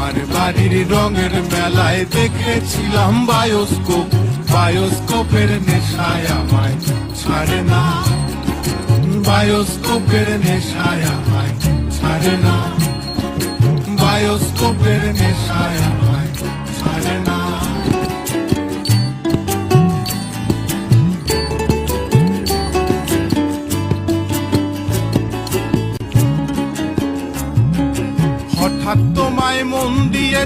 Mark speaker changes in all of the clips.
Speaker 1: তোমার বাড়ির রঙের মেলায় দেখেছিলাম বায়োস্কোপ। বায়োস্কোপের নেশায় আমায় ছাড়ে না। বায়োস্কোপের নেশায় আমায় ছাড়ে না। বায়োস্কোপের নেশায় আমায় ছাড়ে না।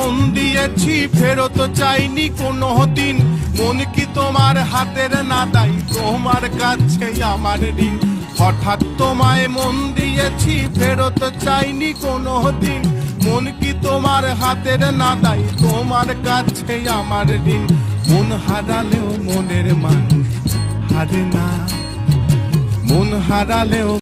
Speaker 1: মন দিয়েছি, ফেরত চাইনি কোনো দিন। মন কি তোমার হাতের না তাই তোমার কাছে আমার ঋণ। হঠাৎ তোমায় মন দিয়েছি, ফেরত চাইনি কোনো দিন। মন কি তোমার হাতের না তাই তোমার কাছে আমার ঋণ। মন হারালেও মনের মানুষ হারে না। মন হারালেও